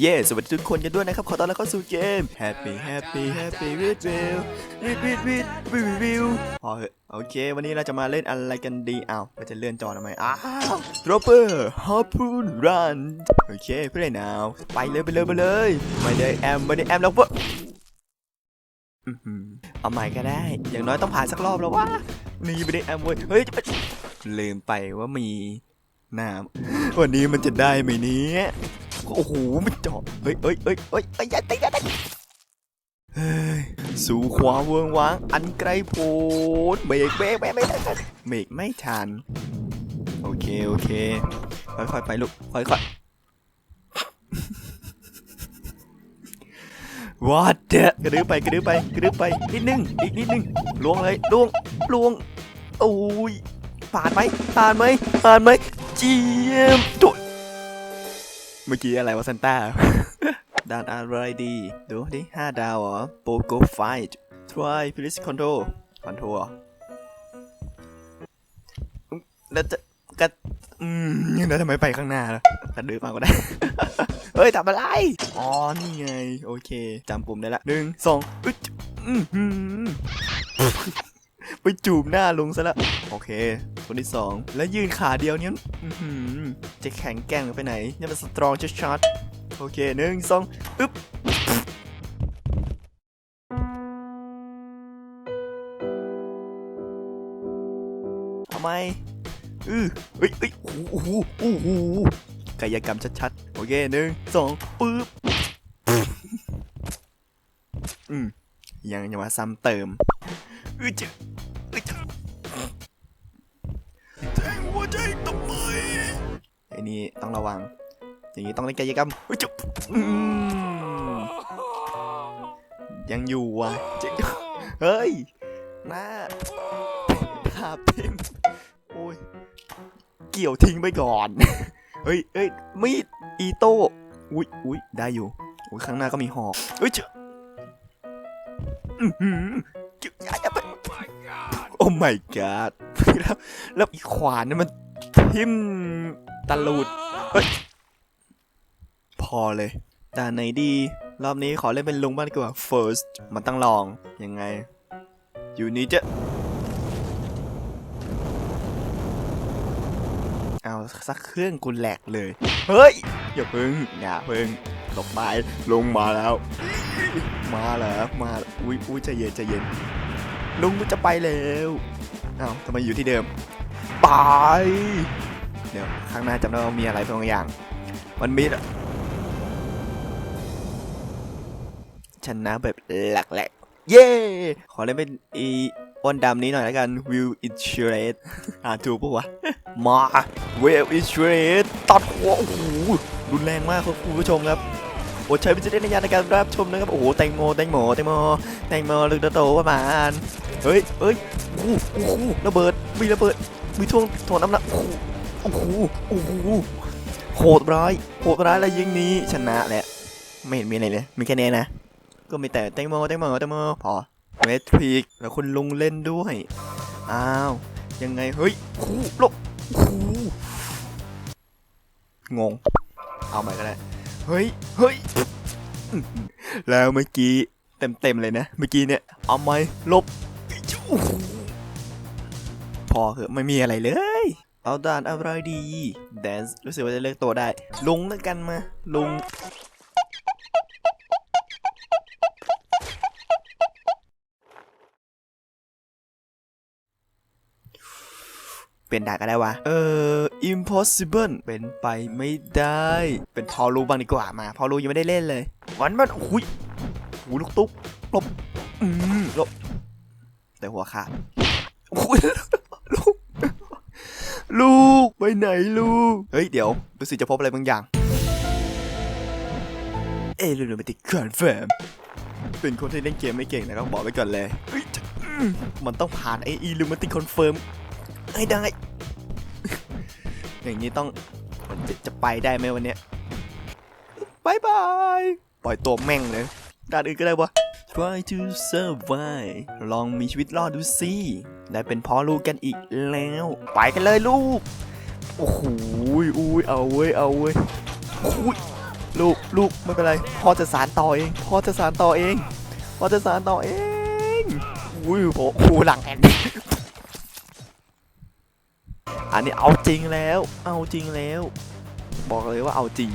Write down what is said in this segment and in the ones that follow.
เย้สวัสดีทุกคนกันด้วยนะครับ ขอต้อนรับเข้าสู่เกม Happy Happy Happy with Will with with with with Will พอเหอะโอเค วันนี้เราจะมาเล่นอะไรกันดีอ้าวเราจะเลื่อนจอทำไมอ้าว Dropper Harpoon Run โอเคเพื่อนหนาวไปเลยไปเลยไปเลยไม่ได้แอมไม่ได้แอมแล้วเว้ยอื้อเอาใหม่ก็ได้ อย่างน้อยต้องผ่านสักรอบแล้ววะนี่ไม่ได้แอมเว้ยเฮ้ยจะไปลืมไปว่ามีน้ำวันนี้มันจะได้ไหมเนี่ย โอ้โหมันเจาะเฮ้ยเฮ้ยเฮ้ยเฮ้ยเฮ้ยอย่าตีอย่าตีสู่ความเวิงว้าง อันไกลโพ้นเบรกเบรกเบรกไม่ทันเบรกไม่ทันโอเคโอเค ค่อยๆไปลูกค่อยๆวัดเดะกระดื้อไปกระดื้อไปกระดื้อไปนิดนึงอีกนิดนึงลวงเลยลวงลวงโอ้ยผ่านไหมผ่านไหมผ่านไหมเจียมโดด เมื่อกี้อะไรวะซันต้าด่านอะไรดี ดูดิห้าดาวเหรอโปโกไฟท์ try please control control เหรอแล้วจะกระอืมแล้วทำไมไปข้างหน้าล่ะกระดื้อมากก็ได้ เฮ้ยทำอะไร อ๋อ นี่ไง โอเคจำปุ่มได้ละหนึ่งสองอึ๊ดอื้อหือ ไปจูบหน้าลุงซะละโอเค คนที่สองแล้วยืนขาเดียวเนี้ยจะแข็งแกร่งไปไหนเนี่ยมันสตรองชัดๆโอเคหนึ่งสองอึ๊บทำไมอือเฮ้ยเฮ้ยโอ้โหโอ้โหกายกรรมชัดๆ โอเคหนึ่งสองปึ๊บอืมยังจะมาซ้ำเติมอือจะอือจ แทงหัวใจทำไมไอ้นี่ต้องระวัง อย่างนี้ต้องเล่นกายกรรมเฮ้ยจะอืมยังอยู่ว่ะจะเฮ้ยหน้าภาพเต็มโอ้ย เกี่ยวทิ้งไปก่อน เฮ้ยเฮ้ยมีดอีโต้ อุ้ยอุ้ยได้อยู่อุ้ยข้างหน้าก็มีหอกเฮ้ยเจ้าอื อ้ my god แล้วแล้วอีขวานนี่มันทิ่มตะลุดเฮ้ยพอเลยด่านไหนดี รอบนี้ขอเล่นเป็นลุงบ้างดีกว่า first มันต้องลอง ยังไง อยู่นี้จะเอาสักเครื่องกูแหลกเลย เฮ้ย อย่าพึ่ง อย่าพึ่งหลบไปลงมาแล้ว มาแล้ว มา อุ้ยอุ้ยใจเย็นใจเย็น ลุงมันจะไปแล้วอ้าวทำไมอยู่ที่เดิม ไป เดี๋ยวข้างหน้าจำได้ว่ามีอะไรบางอย่าง มันมีอะชนะแบบหลักแหลกเย้ขอเล่นเป็นอีอ้นดำนี้หน่อยแล้วกัน Will Insurance อ่านถูกปะวะ มา Will Insurance ตัดหัวโอ้โหรุนแรงมากครับคุณผู้ชมครับโปรดใช้วิจารณญาณในการรับชมนะครับ โอ้โหแตงโมแตงโมแตงโมแตงโมลึกตะโตประมาณ เฮ้ยเฮ้ยโอ้โหโอ้โหระเบิด มีระเบิด มีท่วงถ่วงน้ำหนักโอ้โหโอ้โหโอ้โหโหดร้ายโหดร้ายแล้วยิงนี้ชนะแหละไม่เห็นมีอะไรเลย มีแค่นี้นะ ก็มีแต่แตงโมแตงโมแตงโมพอเมทริกแล้วคุณลุงเล่นด้วย อ้าว ยังไง เฮ้ยคูหลบคูงง เอาใหม่ก็ได้ เฮ้ย เฮ้ย แล้วเมื่อกี้เต็มเต็มๆเลยนะ เมื่อกี้เนี่ย เอาไหมลบ พอเหอะไม่มีอะไรเลย เอาด่านอะไรดีแดนซ์รู้สึกว่าจะเลือกตัวได้ ลุงแล้วกันมา ลุง เปลี่ยนด่านก็ได้วะ เออ impossible เป็นไปไม่ได้ เป็นพอรู้บ้างดีกว่ามา พอรู้ยังไม่ได้เล่นเลย วันมันหุยหูลูกตุ๊กหลบ อืมหลบ แต่หัวขาดลูก ลูก ไปไหนลูก เฮ้ย เดี๋ยวรู้สึกจะพบอะไรบางอย่าง เอลูนมาติคอนเฟิร์มเป็นคนที่เล่นเกมไม่เก่งนะครับบอกไว้ก่อนเลยมมันต้องผ่านไออีลูมาติคอนเฟิร์มให้ได้ อย่างนี้ต้องจะจะไปได้ไหมวันเนี้ยบายบาย ปล่อยตัวแม่งเลยด้านอื่นก็ได้วะ Try to survive ลองมีชีวิตรอดดูสิได้เป็นพ่อลูกกันอีกแล้ว ไปกันเลยลูก โอ้โหอุ้ยเอาเว้ย เอาเว้ยอุ้ยลูกลูกไม่เป็นไร พ่อจะสารต่อเอง พ่อจะสารต่อเอง พ่อจะสารต่อเอง อุ้ยโอ้โหหลังแอนอันนี้เอาจริงแล้ว เอาจริงแล้ว บอกเลยว่าเอาจริง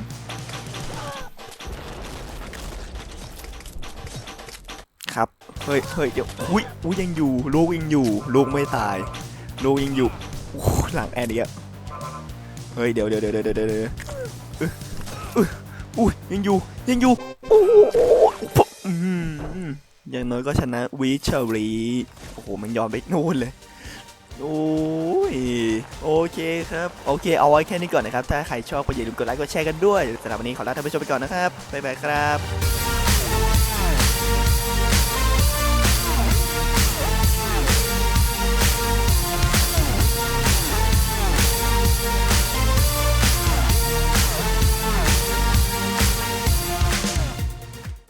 เฮ้ยเฮ้ยเดี๋ยวอุ้ยอุ้ยยังอยู่ลูกยังอยู่ลูกไม่ตายลูกยังอยู่หลังแอนอีกเฮ้ยเดี๋ยวเดี๋ยวเดี๋ยวเดี๋ยวเดี๋ยวเดี๋ยวเออเอออุ้ยยังอยู่ยังอยู่โอ้โหอืมย่างน้อยก็ชนะวิชารีโอ้โหมันยอมไปนู่นเลยโอ้ยโอเคครับ โอเค เอาไว้แค่นี้ก่อนนะครับ ถ้าใครชอบก็อย่าลืมกดไลค์กดแชร์กันด้วยสำหรับวันนี้ขอลาท่านผู้ชมไปก่อนนะครับ บ๊ายบายครับ